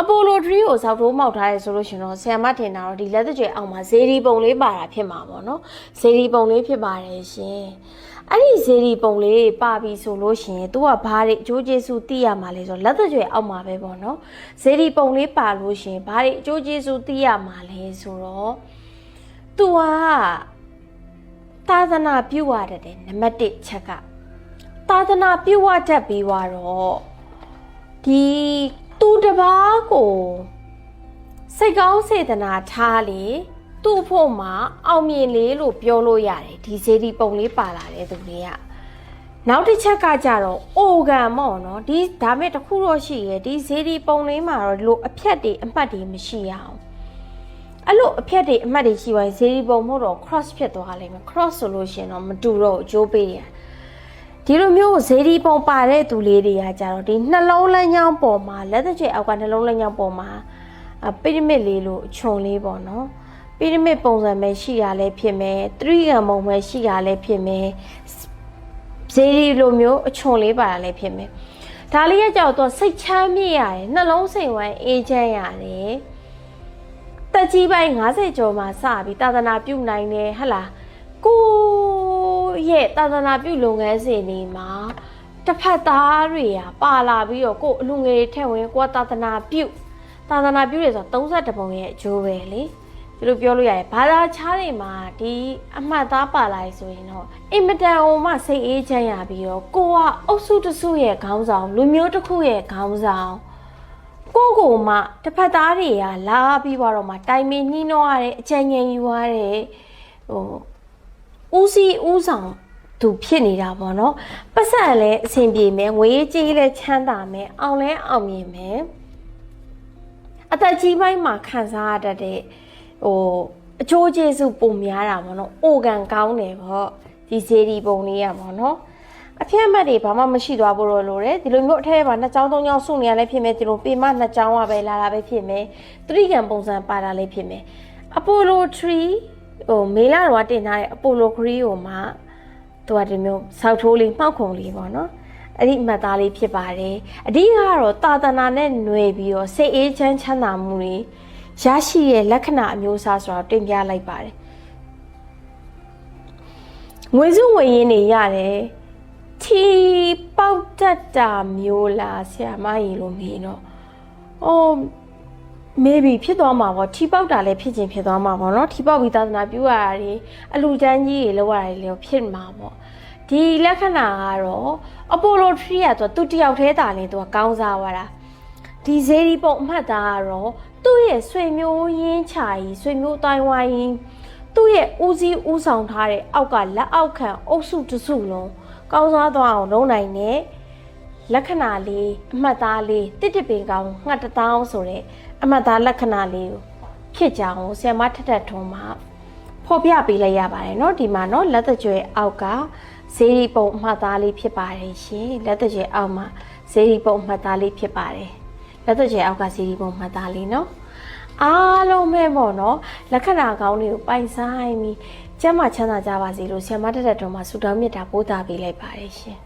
အပိုလိုထရီကိုစောက်ထိုးမောက်ထားရဲဆိုလို့ရှင်တော့ဆီယမထင်တာတော့ဒီလက်သကြွယ်အောင်မှာဇေဒီပုံလေးပါတာဖြစ်မှာပေါ့နော်ဇေဒီပုံလေးဖြစ်ပါတယ်ရှင်အဲ့ဒီဇေဒီပုံလေးပါပြီဆိုလို့ရှင် तू ကဘာတွေအကျိုးကျေးဇူးသိရမှာလဲဆိုတော့လက်သကြွယ်အောင်မှာပဲပေါ့နော်ဇေဒီပုံလေးပါလို့ရှင်ဘာတွေအကျိုးကျေးဇူးသိရမှာလဲဆိုတော့ तू ကသာသနာပြုရတဲ့နံပါတ်1ချက်ကသာသနာပြုရတတ်ပြီးွားတော့ဒီ သူတစ်ပါးကိုစိတ်ကောင်းစေတနာထားလေသူ့ဖို့မှာအောင်မြင်လေးလို့ပြောလို့ရတယ်ဒီဇေဒီပုံလေးပါလာတဲ့သူလေးကနောက်တစ်ချက်ကကြတော့အိုဂန်မော့နော်ဒီဒါမဲ့တစ်ခုတော့ရှိရဲ့ဒီဇေဒီပုံလေးမှာတော့ဒီလိုအဖြတ်တွေအမှတ်တွေမရှိရအောင်အဲ့လိုအဖြတ်တွေအမှတ်တွေရှိပါရင်ဇေဒီပုံမို့တော့ cross ဖြစ်သွားလိမ့်မယ် cross ဆိုလို့ရှိရင်တော့မတူတော့ဘူးအကျိုးပေးရတယ် ဒီလိုမျိုးဇေဒီပုံပါတဲ့သူလေးတွေကကြတော့ဒီနှလုံးလမ်းကြောင်းပေါ်မှာလက်သက်ချေအောက်ကနှလုံးလမ်းကြောင်းပေါ်မှာအပိရမစ်လေးလို့ခြုံလေးပေါ့နော်ပိရမစ်ပုံစံပဲရှိရလဲဖြစ်မယ်သရီဂံပုံပဲရှိရလဲဖြစ်မယ်ဇေဒီလိုမျိုးအခြုံလေးပါတာလဲဖြစ်မယ်ဒါလေးကကြောက်တော့စိတ်ချမ်းမြေ့ရတယ်နှလုံးစိတ်ဝမ်းအေးချမ်းရတယ်တက်ကြီးပိုင်း90ကျော်မှာစပြီးတာသနာပြုတ်နိုင်တယ်ဟဟလားကို ရဲ့တာသနာပြုတ်လုပ်ငန်းစဉ်တွေမှာတစ်ဖက်သားတွေကပါလာပြီးတော့ကို့အလူငယ်တွေထက်ဝင်ကိုကတာသနာပြုတ်တာသနာပြုတ်ရဆိုတော့32ပုံရဲ့အကျိုးပဲလေဒီလိုပြောလို့ရတယ်ဘာသာခြားတွေမှာဒီအမှတ်သားပါလာရဆိုရင်တော့အင်မတန်အောင်မှစိတ်အေးချမ်းရပြီးတော့ကိုကအုပ်စုတစ်စုရဲ့ခေါင်းဆောင်လူမျိုးတစ်ခုရဲ့ခေါင်းဆောင်ကိုယ့်ကိုယ်မှတစ်ဖက်သားတွေကလာပြီးတော့မှတိုင်ပင်နှီးနှောရတဲ့အကြံဉာဏ်ယူရတဲ့ဟို ဦးစီးဦးဆောင်သူဖြစ်နေတာပေါ့နော်ပတ်စံလည်းအဆင်ပြေမယ်ငွေကြေးလည်းချမ်းသာမယ်အောင်လည်းအောင်မြင်မယ်အသက်ကြီးပိုင်းမှာခံစားရတတ်တဲ့ဟိုအချိုးကျေးဇူးပုံများတာပေါ့နော်အိုကန်ကောင်းတယ်ပေါ့ဒီဇေဒီပုံလေးရပေါ့နော်အဖြစ်အမှတ်တွေဘာမှမရှိသွားဘူးလို့လို့တယ်ဒီလိုမျိုးအထက်မှာနှစ်ချောင်းသုံးချောင်းစုနေရလဲဖြစ်မယ်ဒီလိုပေမနှစ်ချောင်းကပဲလာတာပဲဖြစ်မယ်သတိကံပုံစံပါတာလည်းဖြစ်မယ်အပိုလို3 ဟိုမေလာတော့တင်ထားတဲ့အပိုလို3ကိုမှသူကဒီမျိုးစောက်ထိုးလေးမှောက်ခုံလေးပေါ့နော်အဲ့ဒီအမှတ်သားလေးဖြစ်ပါတယ်အဓိကကတော့တာသနာနဲ့ຫນွေပြီးတော့စိတ်အေးချမ်းချမ်းသာမှုတွေရရှိရဲ့လက္ခဏာအမျိုးအစားဆိုတော့တင်ပြလိုက်ပါတယ်ငွေစုငွေရင်းတွေရတယ်ထီပေါက်တတ်တာမျိုးလားဆရာမကြီးလို့မေးတော့အော် maybe ဖြစ်သွားမှာပေါ့ထီပေါက်တာလည်းဖြစ်ခြင်းဖြစ်သွားမှာပေါ့နော်ထီပေါက်ပြီးသာသနာပြုရတာတွေအလူချမ်းကြီးတွေလောက်ရတာတွေလည်းဖြစ်မှာပေါ့ဒီလက္ခဏာကတော့အပိုလိုထရီကသူကသူတယောက်တည်းတာလည်းသူကကောင်းစားသွားတာဒီဇေဒီပုံအမှတ်သားကတော့သူ့ရဲ့ဆွေမျိုးရင်းချာကြီးဆွေမျိုးတိုင်းဝိုင်းသူ့ရဲ့ဦးစီးဦးဆောင်ထားတဲ့အောက်ကလက်အောက်ခံအုပ်စုတစ်စုလုံးကောင်းစားသွားအောင်လုပ်နိုင်တဲ့ လက္ခဏာလေးအမှတ်သားလေးတစ်တစ်ပင်ကောင်းငှက်တစ်တောင်းဆိုတဲ့အမှတ်သားလက္ခဏာလေးကိုဖြစ်ကြအောင်ဆ iam မထက်ထက်ထုံးမှာဖော်ပြပေးလိုက်ရပါတယ်เนาะဒီမှာเนาะလက်တကြွယ်အောက်ကဇေဒီပုံအမှတ်သားလေးဖြစ်ပါတယ်ရှင်လက်တကြွယ်အောက်မှာဇေဒီပုံအမှတ်သားလေးဖြစ်ပါတယ်လက်တကြွယ်အောက်ကဇေဒီပုံအမှတ်သားလေးเนาะအားလုံးပဲပေါ့เนาะလက္ခဏာကောင်းတွေကိုပိုင်ဆိုင်ပြီးကျမ်းမာချမ်းသာကြပါစေလို့ဆ iam မထက်ထက်ထုံးမှာဆုတောင်းမေတ္တာပို့သပေးလိုက်ပါတယ်ရှင်